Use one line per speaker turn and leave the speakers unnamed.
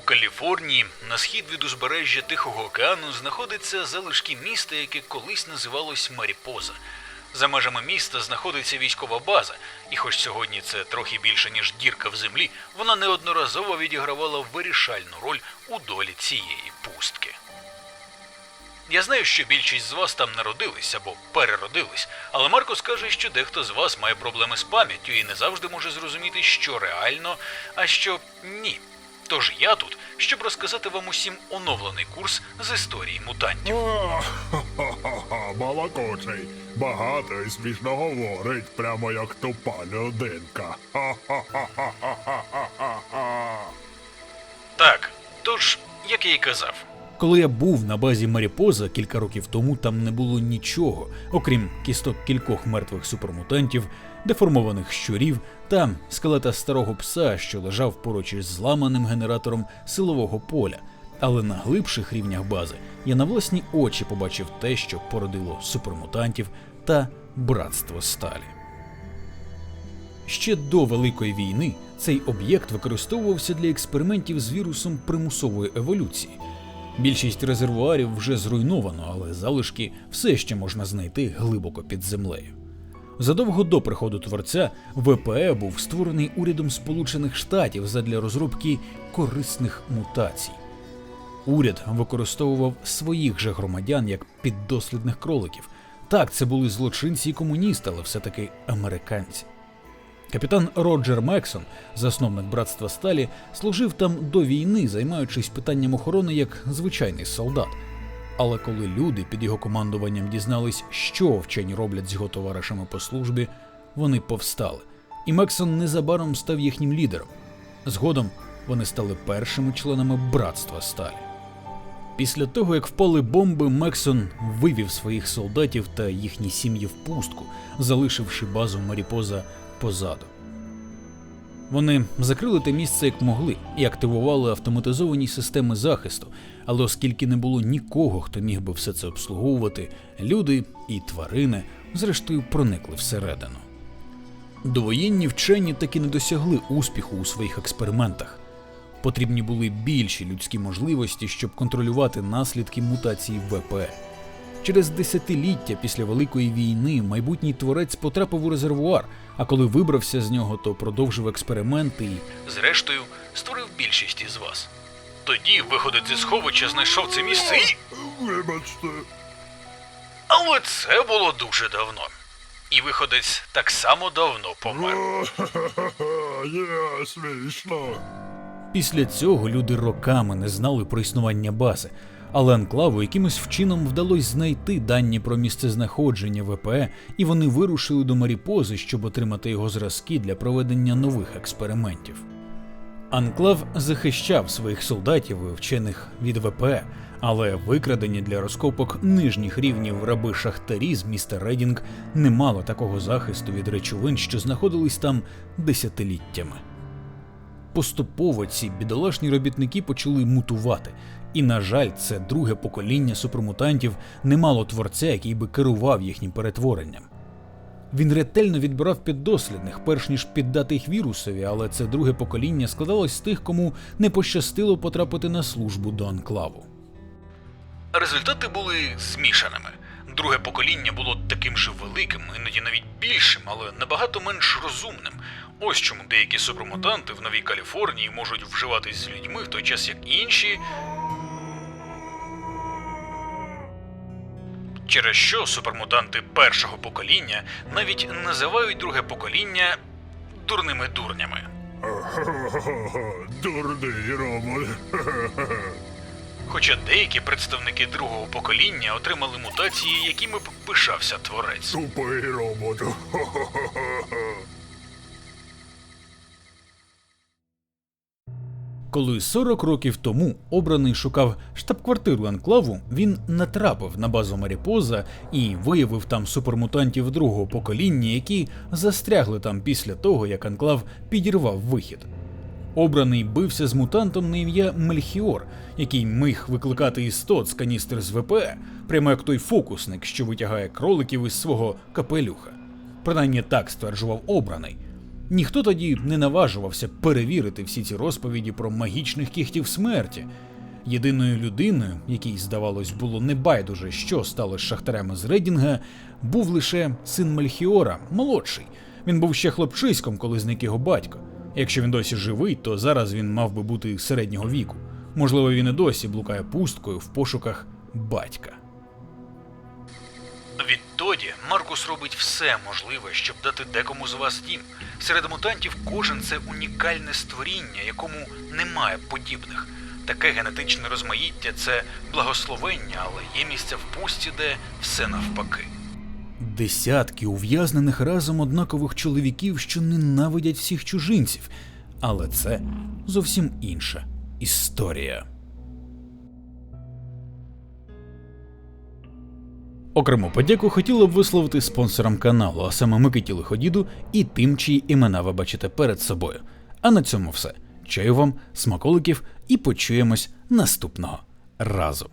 Каліфорнії, на схід від узбережжя Тихого океану, знаходиться залишки міста, яке колись називалось Маріпоза. За межами міста знаходиться військова база, і хоч сьогодні це трохи більше ніж дірка в землі, вона неодноразово відігравала вирішальну роль у долі цієї пустки. Я знаю, що більшість з вас там народились або переродились, але Марко скаже, що дехто з вас має проблеми з пам'яттю і не завжди може зрозуміти, що реально, а що ні. Тож я тут, щоб розказати вам усім оновлений курс з історії мутантів.
Балакучий. Багато і смішно говорить, прямо як тупа людинка. Ха-ха-ха-ха-ха-ха-ха.
Так, тож, як я і казав,
Коли я був на базі Маріпоза кілька років тому, там не було нічого, окрім кісток кількох мертвих супермутантів, деформованих щурів та скелета старого пса, що лежав поруч із зламаним генератором силового поля. Але на глибших рівнях бази я на власні очі побачив те, що породило супермутантів та братство сталі. Ще до Великої війни цей об'єкт використовувався для експериментів з вірусом примусової еволюції. Більшість резервуарів вже зруйновано, але залишки все ще можна знайти глибоко під землею. Задовго до приходу творця ВПЕ був створений урядом Сполучених Штатів задля розробки корисних мутацій. Уряд використовував своїх же громадян як піддослідних кроликів. Так, це були злочинці і комуністи, але все-таки американці. Капітан Роджер Мексон, засновник братства Сталі, служив там до війни, займаючись питанням охорони як звичайний солдат. Але коли люди під його командуванням дізнались, що вчені роблять з його товаришами по службі, вони повстали. І Мексон незабаром став їхнім лідером. Згодом вони стали першими членами братства Сталі. Після того, як впали бомби, Мексон вивів своїх солдатів та їхні сім'ї в пустку, залишивши базу Маріпоза позаду. Вони закрили те місце як могли і активували автоматизовані системи захисту, але оскільки не було нікого, хто міг би все це обслуговувати, люди і тварини зрештою проникли всередину. Довоєнні вчені таки не досягли успіху у своїх експериментах. Потрібні були більші людські можливості, щоб контролювати наслідки мутації ВП. Через десятиліття після Великої війни майбутній творець потрапив у резервуар, а коли вибрався з нього, то продовжив експерименти і
зрештою, створив більшість із вас. Тоді виходить зі сховища знайшов це місце і.
Вибачте.
Але це було дуже давно. І виходець так само давно помер.
Є смішно.
Після цього люди роками не знали про існування бази, але анклаву якимось вчином вдалося знайти дані про місцезнаходження ВПЕ, і вони вирушили до Маріпози, щоб отримати його зразки для проведення нових експериментів. Анклав захищав своїх солдатів і вчених від ВПЕ, але викрадені для розкопок нижніх рівнів раби шахтарі з міста Редінг не мало такого захисту від речовин, що знаходились там десятиліттями. Поступово ці бідолашні робітники почали мутувати, і, на жаль, це друге покоління супермутантів не мало творця, який би керував їхнім перетворенням. Він ретельно відбирав піддослідних, перш ніж піддати їх вірусові, але це друге покоління складалось з тих, кому не пощастило потрапити на службу до анклаву.
Результати були змішаними. Друге покоління було таким же великим, іноді навіть більшим, але набагато менш розумним. Ось чому деякі супермутанти в Новій Каліфорнії можуть вживатись з людьми, в той час як інші. Через що супермутанти першого покоління навіть називають друге покоління дурними дурнями.
Дурний робот.
Хоча деякі представники другого покоління отримали мутації, якими б пишався творець.
Тупий робот.
Коли 40 років тому обраний шукав штаб-квартиру анклаву, він натрапив на базу Маріпоза і виявив там супермутантів другого покоління, які застрягли там після того, як анклав підірвав вихід. Обраний бився з мутантом на ім'я Мельхіор, який міг викликати істот з каністр з ВП, прямо як той фокусник, що витягає кроликів із свого капелюха. Принаймні так стверджував обраний. Ніхто тоді не наважувався перевірити всі ці розповіді про магічних кіхтів смерті. Єдиною людиною, якій, здавалось, було небайдуже, що стало з шахтарями з Редінга, був лише син Мельхіора, молодший. Він був ще хлопчиськом, коли зник його батько. Якщо він досі живий, то зараз він мав би бути середнього віку. Можливо, він і досі блукає пусткою в пошуках батька.
Відтоді Маркус робить все можливе, щоб дати декому з вас дім. Серед мутантів кожен це унікальне створіння, якому немає подібних. Таке генетичне розмаїття це благословення, але є місця в пустці, де все навпаки.
Десятки ув'язнених разом однакових чоловіків, що ненавидять всіх чужинців. Але це зовсім інша історія. Окрему подяку хотіло б висловити спонсорам каналу, а саме Микиті Лиходіду і тим, чиї імена ви бачите перед собою. А на цьому все. Чаю вам, смаколиків і почуємось наступного разу.